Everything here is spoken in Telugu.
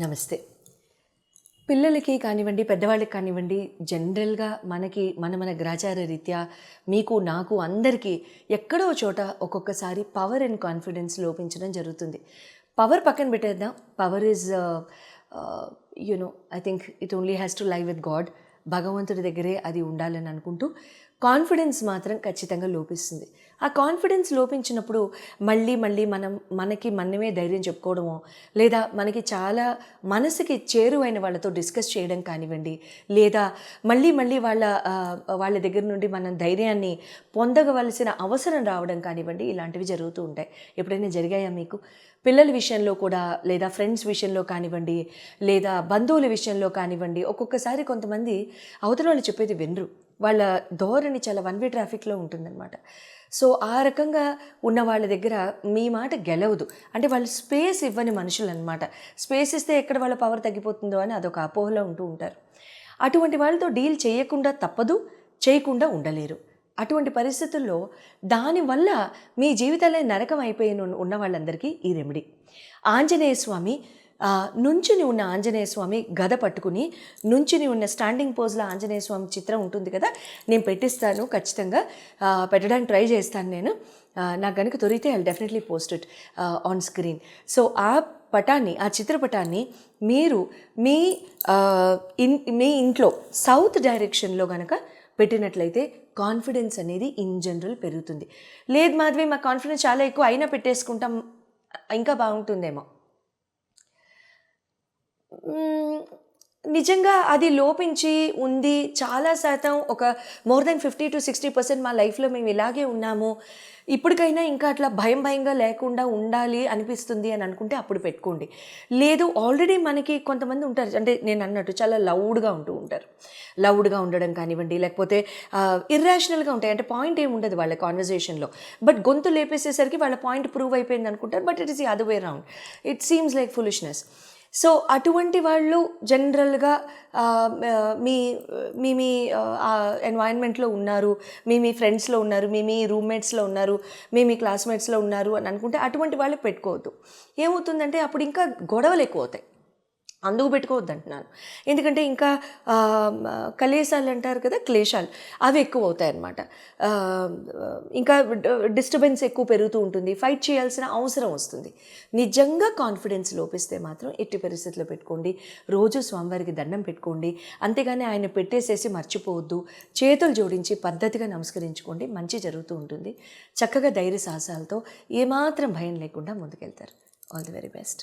నమస్తే. పిల్లలకి కానివ్వండి పెద్దవాళ్ళకి కానివ్వండి జనరల్గా మనకి మన మన గ్రాచార రీత్యా మీకు నాకు అందరికీ ఎక్కడో చోట ఒక్కొక్కసారి పవర్ అండ్ కాన్ఫిడెన్స్ లోపించడం జరుగుతుంది. పవర్ పక్కన పెట్టేద్దాం. Power is you know I think it only has to live with god భగవంతుడి దగ్గరే అది ఉండాలని అనుకుంటూ కాన్ఫిడెన్స్ మాత్రం ఖచ్చితంగా లోపిస్తుంది. ఆ కాన్ఫిడెన్స్ లోపించినప్పుడు మళ్ళీ మళ్ళీ మనం మనకి మనమే ధైర్యం చెప్పుకోవడమో లేదా మనకి చాలా మనసుకి చేరువైన వాళ్ళతో డిస్కస్ చేయడం కానివ్వండి లేదా మళ్ళీ మళ్ళీ వాళ్ళ వాళ్ళ దగ్గర నుండి మనం ధైర్యాన్ని పొందగవలసిన అవసరం రావడం కానివ్వండి ఇలాంటివి జరుగుతూ ఉంటాయి. ఎప్పుడైనా జరిగాయా మీకు? పిల్లల విషయంలో కూడా లేదా ఫ్రెండ్స్ విషయంలో కానివ్వండి లేదా బంధువుల విషయంలో కానివ్వండి ఒక్కొక్కసారి కొంతమంది అవతల వాళ్ళు చెప్పేది వినరు. వాళ్ళ ధోరణి చాలా వన్ వే ట్రాఫిక్లో ఉంటుందన్నమాట. సో ఆ రకంగా ఉన్న వాళ్ళ దగ్గర మీ మాట గెలవదు. అంటే వాళ్ళు స్పేస్ ఇవ్వని మనుషులు అనమాట స్పేస్ ఇస్తే ఎక్కడ వాళ్ళ పవర్ తగ్గిపోతుందో అని అదొక అపోహలో ఉంటూ ఉంటారు. అటువంటి వాళ్ళతో డీల్ చేయకుండా తప్పదు చేయకుండా ఉండలేరు. అటువంటి పరిస్థితుల్లో దానివల్ల మీ జీవితాలే నరకం అయిపోయిన ఉన్న- వాళ్ళందరికీ ఈ రెమెడీ ఆంజనేయ స్వామి నుంచుని ఉన్న ఆంజనేయ స్వామి గద పట్టుకుని నుంచుని ఉన్న స్టాండింగ్ పోజ్లో ఆంజనేయ స్వామి చిత్రం ఉంటుంది కదా నేను పెట్టిస్తాను ఖచ్చితంగా. పెట్టడానికి ట్రై చేస్తాను నేను. నాకు కనుక దొరికితే I definitely post it on screen. So ఆ పటాన్ని ఆ చిత్రపటాన్ని మీరు మీ ఇన్ మీ ఇంట్లో సౌత్ డైరెక్షన్లో కనుక పెట్టినట్లయితే కాన్ఫిడెన్స్ అనేది ఇన్ జనరల్ పెరుగుతుంది. లేదు మాధవి మా కాన్ఫిడెన్స్ చాలా ఎక్కువ అయినా పెట్టేసుకుంటాం ఇంకా బాగుంటుందేమో. నిజంగా అది లోపించి ఉంది చాలా శాతం ఒక more than fifty to sixty percent మా లైఫ్లో మేము ఇలాగే ఉన్నాము. ఇప్పటికైనా ఇంకా అట్లా భయం భయంగా లేకుండా ఉండాలి అనిపిస్తుంది అని అనుకుంటే అప్పుడు పెట్టుకోండి. లేదు ఆల్రెడీ మనకి కొంతమంది ఉంటారు అంటే నేను అన్నట్టు చాలా లౌడ్గా ఉంటూ ఉంటారు. లౌడ్గా ఉండడం కానివ్వండి లేకపోతే ఇర్రాషనల్గా ఉంటాయి. అంటే పాయింట్ ఏమి ఉండదు వాళ్ళ కాన్వర్జేషన్లో బట్ గొంతు లేపేసేసరికి వాళ్ళ పాయింట్ ప్రూవ్ అయిపోయింది అనుకుంటారు but it is the other way round it seems like foolishness so అటువంటి వాళ్ళు జనరల్గా మీ మీ మీ ఎన్వైరన్మెంట్లో ఉన్నారు మీ మీ ఫ్రెండ్స్లో ఉన్నారు మీ మీ రూమ్మేట్స్లో ఉన్నారు మీ మీ క్లాస్మేట్స్లో ఉన్నారు అని అనుకుంటే అటువంటి వాళ్ళు పెట్టుకోవద్దు. ఏమవుతుందంటే అప్పుడు ఇంకా గొడవలు ఎక్కువ అవుతాయి. అందుకు పెట్టుకోవద్దు అంటున్నాను ఎందుకంటే ఇంకా కలేశాలు అంటారు కదా క్లేశాలు అవి ఎక్కువ అవుతాయి అన్నమాట ఇంకా డిస్టర్బెన్స్ ఎక్కువ పెరుగుతూ ఉంటుంది ఫైట్ చేయాల్సిన అవసరం వస్తుంది. నిజంగా కాన్ఫిడెన్స్ లోపిస్తే మాత్రం ఎట్టి పరిస్థితుల్లో పెట్టుకోండి రోజు స్వామివారికి దండం పెట్టుకోండి అంతేగాని ఆయన పెట్టేసేసి మర్చిపోవద్దు చేతులు జోడించి పద్ధతిగా నమస్కరించుకోండి మంచి జరుగుతూ ఉంటుంది. చక్కగా ధైర్య సాహసాలతో ఏమాత్రం భయం లేకుండా ముందుకెళ్తారు. All the very best